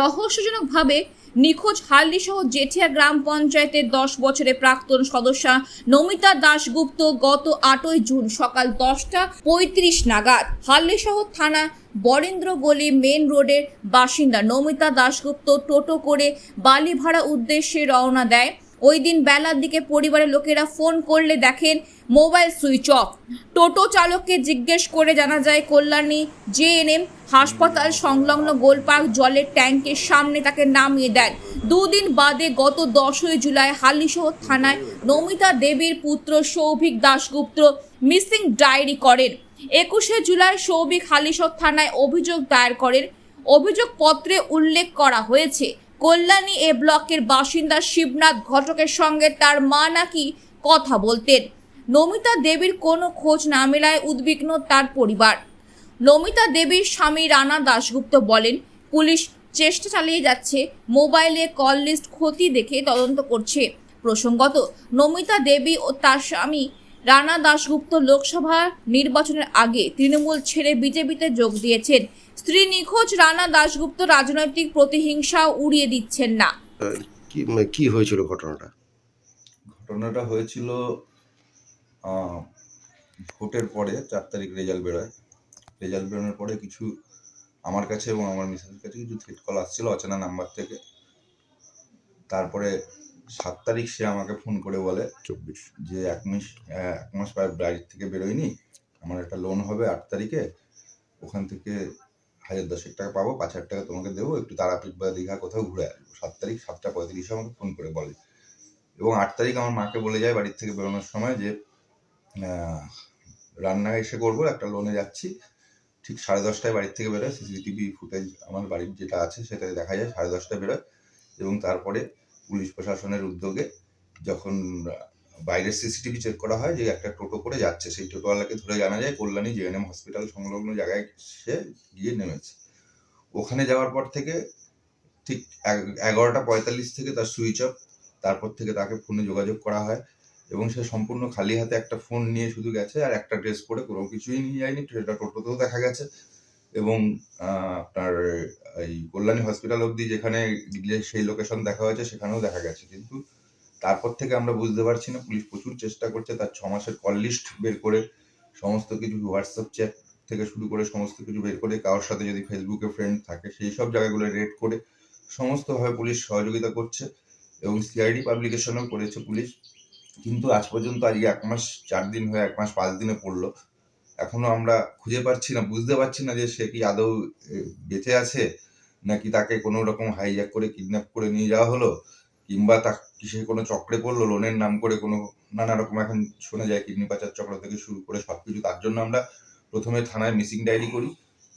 রহস্যজনকভাবে নিখোঁজ হাল্লিসহ জেঠিয়া গ্রাম পঞ্চায়েতের দশ বছরের প্রাক্তন সদস্যা নমিতা দাশগুপ্ত গত আটই জুন সকাল দশটা পঁয়ত্রিশ নাগাদ হাল্লিসহ থানা বরেন্দ্র গলি মেন রোডের বাসিন্দা নমিতা দাশগুপ্ত টোটো করে বালি ভাড়া উদ্দেশ্যে রওনা দেয়। ওই দিন বেলার দিকে পরিবারের লোকেরা ফোন করলে দেখেন মোবাইল সুইচ অফ। টোটো চালককে জিজ্ঞেস করে জানা যায়, কল্যাণী জেএনএম হাসপাতাল সংলগ্ন গোলপার্ক জলের ট্যাঙ্কের সামনে তাকে নামিয়ে দেন। দুদিন বাদে গত দশই জুলাই হালিশহর থানায় নমিতা দেবীর পুত্র সৌভিক দাশগুপ্ত মিসিং ডায়েরি করেন। একুশে জুলাই সৌভিক হালিশহর থানায় অভিযোগ দায়ের করেন। অভিযোগপত্রে উল্লেখ করা হয়েছে কল্যাণী এ ব্লকের বাসিন্দা শিবনাথ ঘটকের সঙ্গে তার মা নাকি কথা বলতেন। নমিতা দেবীর কোনো খোঁজ না মেলায় উদ্বিগ্ন তার পরিবার। নমিতা দেবীর স্বামী রানা দাশগুপ্ত বলেন, পুলিশ চেষ্টা চালিয়ে যাচ্ছে, মোবাইলে কল লিস্ট ক্ষতি দেখে তদন্ত করছে। প্রসঙ্গত, নমিতা দেবী ও তার স্বামী রানা দাশগুপ্ত লোকসভা নির্বাচনের আগে তৃণমূল ছেড়ে বিজেপিতে যোগ দিয়েছেন। স্ত্রী নিখোঁজ রানা দাশগুপ্ত রাজনৈতিক প্রতিহিংসা উড়িয়ে দিচ্ছেন না। কি মানে কি হয়েছিল ঘটনাটা? ঘটনাটা হয়েছিল ভোটের পরে চার তারিখ রেজাল্ট বেরোয়। রেজাল্ট বেরোনোর পরে কিছু আমার কাছে এবং আমার মিসেসের কাছে কিছু থ্রেট কল আসছিল অচেনা নাম্বার থেকে। তারপরে সাত তারিখ সে আমাকে ফোন করে বলে চব্বিশ। যে এক মাস এক মাস প্রায় বাড়ির থেকে বেরোয়নি আমার একটা লোন হবে আট তারিখে। ওখান থেকে হাজার দশেক টাকা পাবো, পাঁচ হাজার টাকা তোমাকে দেবো, একটু তারাপীঠ বা দীঘা কোথাও ঘুরে আসব। সাত তারিখ, সাতটা পঁয়ত্রিশে আমাকে ফোন করে বলে। এবং আট তারিখ আমার মাকে বলে যায় বাড়ির থেকে বেরোনোর সময় যে রান্না এসে করব, একটা লোনে যাচ্ছি। ঠিক সাড়ে দশটায় বাড়ির থেকে বেরোয় সিসিটিভি ফুটেজ আমার বাড়ির যেটা আছে সেটাতে দেখা যায়, সাড়ে দশটায় বেরোয়। এবং তারপরে পুলিশ প্রশাসনের উদ্যোগে যখন বাইরের সিসিটিভি চেক করা হয় যে একটা টোটো করে যাচ্ছে। সেই টোটোওয়ালাকে ধরে জানা যায় কল্যাণী জেএনএম হসপিটাল সংলগ্ন জায়গায় সে গিয়ে নেমেছে। ওখানে যাওয়ার পর থেকে ঠিক এগারোটা পঁয়তাল্লিশ থেকে তার সুইচ অফ তারপর থেকে তাকে ফোনে যোগাযোগ করা হয় এবং সে সম্পূর্ণ খালি হাতে একটা ফোন নিয়ে শুধু গেছে আর একটা ড্রেস পরে কোনো কিছুই নিয়ে যায়নি। সেটা টোটোতেও দেখা গেছে এবং আপনার এই কল্যাণী হসপিটাল অবধি যেখানে সেই লোকেশন দেখা হয়েছে সেখানেও দেখা গেছে। কিন্তু তারপর থেকে আমরা বুঝতে পারছি না, পুলিশ প্রচুর চেষ্টা করছে, তার ছ মাসের কল লিস্ট বের করে সমস্ত কিছু হোয়াটসঅ্যাপ চ্যাট থেকে শুরু করে সমস্ত কিছু বের করে কারোর সাথে যদি ফেসবুকে ফ্রেন্ড থাকে, সেই সব জায়গাগুলো রেড করে সমস্তভাবে পুলিশ সহযোগিতা করছে এবং সিআইডি পাবলিকেশনও করেছে পুলিশ। কিন্তু আজ পর্যন্ত, আজকে এক মাস, চার দিন হয়ে, এক মাস পাঁচ দিনে পড়ল। এখনও আমরা খুঁজে পাচ্ছি না, বুঝতে পারছি না যে সে কি আদৌ বেঁচে আছে, নাকি তাকে কোনো রকম হাইজ্যাক করে কিডন্যাপ করে নিয়ে যাওয়া হলো। কিংবা তা কিসে কোনো চক্রে পড়ল লোনের নাম করে কোনো নানা রকম এখন শোনা যায় কিডনি পাচার চক্র থেকে শুরু করে সব কিছু তার জন্য আমরা প্রথমে থানায় মিসিং ডায়েরি করি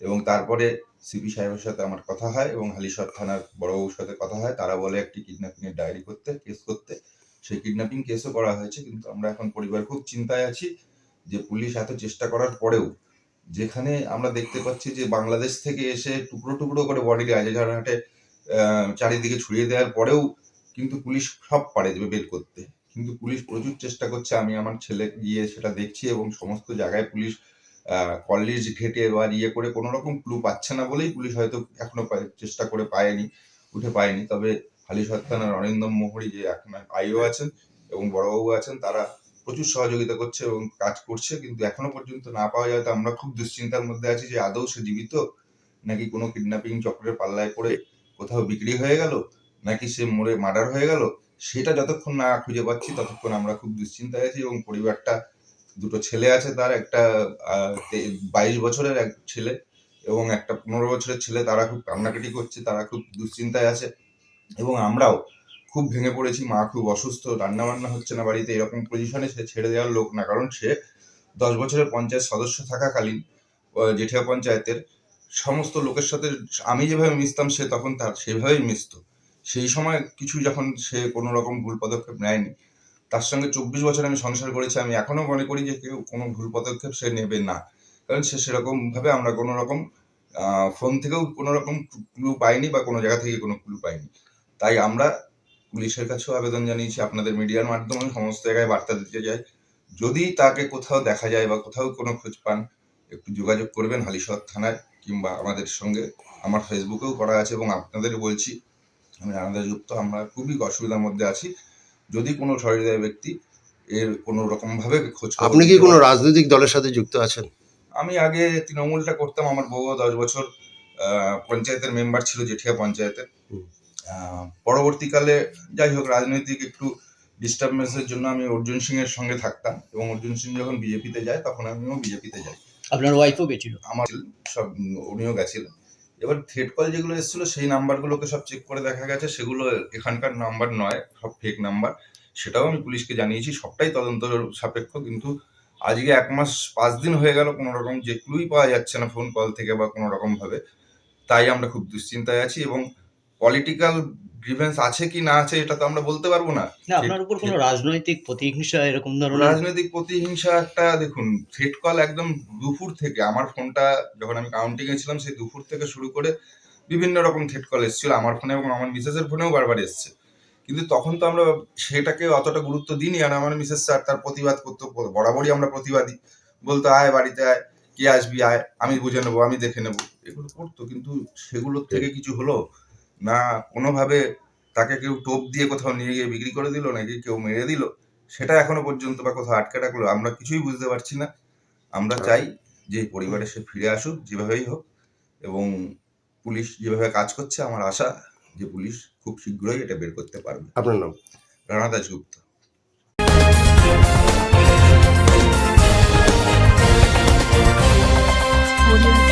এবং তারপরে সিপি সাহেবের সাথে আমার কথা হয় এবং হালিশহর থানার বড়বাবুর সাথে কথা হয়। তারা বলে একটি কিডন্যাপিং এর ডায়েরি করতে কেস করতে। সেই কিডন্যাপিং কেসও করা হয়েছে কিন্তু আমরা এখন পরিবার খুব চিন্তায় আছি যে পুলিশ এত চেষ্টা করার পরেও যেখানে আমরা দেখতে পাচ্ছি যে বাংলাদেশ থেকে এসে টুকরো টুকরো করে বডি আহ, চারিদিকে ছড়িয়ে দেওয়ার পরেও কিন্তু পুলিশ সব পারে যে বের করতে। কিন্তু পুলিশ প্রচুর চেষ্টা করছে, আমি আমার ছেলে গিয়ে সেটা দেখছি এবং সমস্ত জায়গায় পুলিশ কলেজ ঘেটে বা ইয়ে করে কোনো রকম ক্লু পাচ্ছে না বলেই পুলিশ হয়তো এখনও চেষ্টা করে পায়নি, উঠে পায়নি। তবে হালিশহর থানার অরিন্দম মোহরি যে এখন আইও আছেন এবং বড়বাবু আছেন, তারা প্রচুর সহযোগিতা করছে এবং কাজ করছে। কিন্তু এখনও পর্যন্ত না পাওয়া যায় তো আমরা খুব দুশ্চিন্তার মধ্যে আছি যে আদৌ সে জীবিত নাকি কোনো কিডন্যাপিং চক্রের পাল্লায় পড়ে কোথাও বিক্রি হয়ে গেল। নাকি সে মরে মার্ডার হয়ে গেল? সেটা যতক্ষণ না খুঁজে পাচ্ছি, ততক্ষণ আমরা খুব দুশ্চিন্তায় আছি এবং পরিবারটা, দুটো ছেলে আছে তার, একটা বাইশ বছরের এক ছেলে এবং একটা পনেরো বছরের ছেলে, তারা খুব কান্নাকাটি করছে, তারা খুব দুশ্চিন্তায় আছে এবং আমরাও খুব ভেঙে পড়েছি, মা খুব অসুস্থ রান্না বান্না হচ্ছে না বাড়িতে, এরকম পজিশনে সে ছেড়ে দেওয়ার লোক না, কারণ সে দশ বছরের পঞ্চায়েত সদস্য থাকাকালীন জেঠিয়া পঞ্চায়েতের সমস্ত লোকের সাথে আমি যেভাবে মিশতাম, সে তখন তার সেভাবেই মিশতো। সেই সময় কিছু যখন সে কোনো রকম ভুল পদক্ষেপ নেয়নি, তার সঙ্গে চব্বিশ বছর আমি সংসার করেছি, আমি এখনও মনে করি যে কেউ কোনো ভুল পদক্ষেপ সে নেবে না। কারণ সে সেরকম ভাবে আমরা কোনো রকম ফোন থেকেও কোনো রকম ক্লু পাইনি বা কোনো জায়গা থেকে কোনো ক্লু পাইনি। তাই আমরা পুলিশের কাছেও আবেদন জানিয়েছি, আপনাদের মিডিয়ার মাধ্যমে সমস্ত জায়গায় বার্তা দিতে চাই। যদি তাকে কোথাও দেখা যায় বা কোথাও কোনো খোঁজ পান, একটু যোগাযোগ করবেন হালিশহর থানায় কিংবা আমাদের সঙ্গে। আমার ফেসবুকেও করা আছে এবং আপনাদের বলছি। আমি রানাদাসগুপ্ত আমরা খুবই অসুবিধার মধ্যে আছি। যদি কোনো সহৃদয় ব্যক্তি এর কোনো রকমভাবে খোঁজ আপনি কি কোনো রাজনৈতিক দলের সাথে যুক্ত আছেন? আমি আগে তৃণমূলটা করতাম আমার বউ দশ বছর আহ, পঞ্চায়েতের মেম্বার ছিল জেঠিয়া পঞ্চায়েতের আহ, পরবর্তীকালে যাই হোক রাজনৈতিক একটু ডিস্টারবেন্সের জন্য আমি অর্জুন সিং এর সঙ্গে থাকতাম এবং অর্জুন সিং যখন বিজেপিতে যায় তখন আমিও বিজেপিতে যাই। আপনার ওয়াইফও গেছিল? আমার সব উনিও গেছিলেন। এবার থ্রেড কল যেগুলো এসেছিল, সেই নাম্বারগুলোকে সব চেক করে দেখা গেছে। সেগুলো এখানকার নাম্বার নয়, সব ফেক নাম্বার। সেটাও আমি পুলিশকে জানিয়েছি, সবটাই তদন্ত সাপেক্ষ। কিন্তু আজকে এক মাস, পাঁচ দিন হয়ে গেল, কোনো রকম যে ক্লুই পাওয়া যাচ্ছে না ফোন কল থেকে বা কোনো রকমভাবে। তাই আমরা খুব দুশ্চিন্তায় আছি এবং পলিটিক্যাল গ্রিভেন্স আছে কি না আছে এটা তো আমরা বলতে পারব না। না আপনার উপর কোনো রাজনৈতিক প্রতিহিংসা এরকম ধরনের রাজনৈতিক প্রতিহিংসা একটা দেখুন থ্রেট কল একদম দুপুর থেকে আমার ফোনটা যখন আমি কাউন্টিং এ ছিলাম সেই দুপুর থেকে শুরু করে বিভিন্ন রকম থ্রেট কল এসেছিল। আমার ফোনে এবং আমার মিসেসের ফোনেও বারবার এসছে। কিন্তু তখন তো আমরা সেটাকে অতটা গুরুত্ব দিইনি আর আমার মিসেস স্যার তার প্রতিবাদ করতো বরাবরই আমরা প্রতিবাদী। বলতো আয় বাড়িতে আয় কে আসবি আয় আমি বুঝে নেব আমি দেখে নেব। এগুলো করতো কিন্তু সেগুলোর থেকে কিছু হলো না কোনোভাবে তাকে কেউ টোপ দিয়ে কোথাও নিয়ে গিয়ে বিক্রি করে দিল নাকি কেউ মেরে দিল সেটা এখনও পর্যন্ত বা কোথাও আটকে রাখল আমরা কিছুই বুঝতে পারছি না। আমরা চাই যে পরিবারে সে ফিরে আসুক যেভাবেই হোক এবং পুলিশ যেভাবে কাজ করছে আমার আশা যে পুলিশ খুব শীঘ্রই এটা বের করতে পারবে। আপনার নাম? রানা দাসগুপ্ত Audio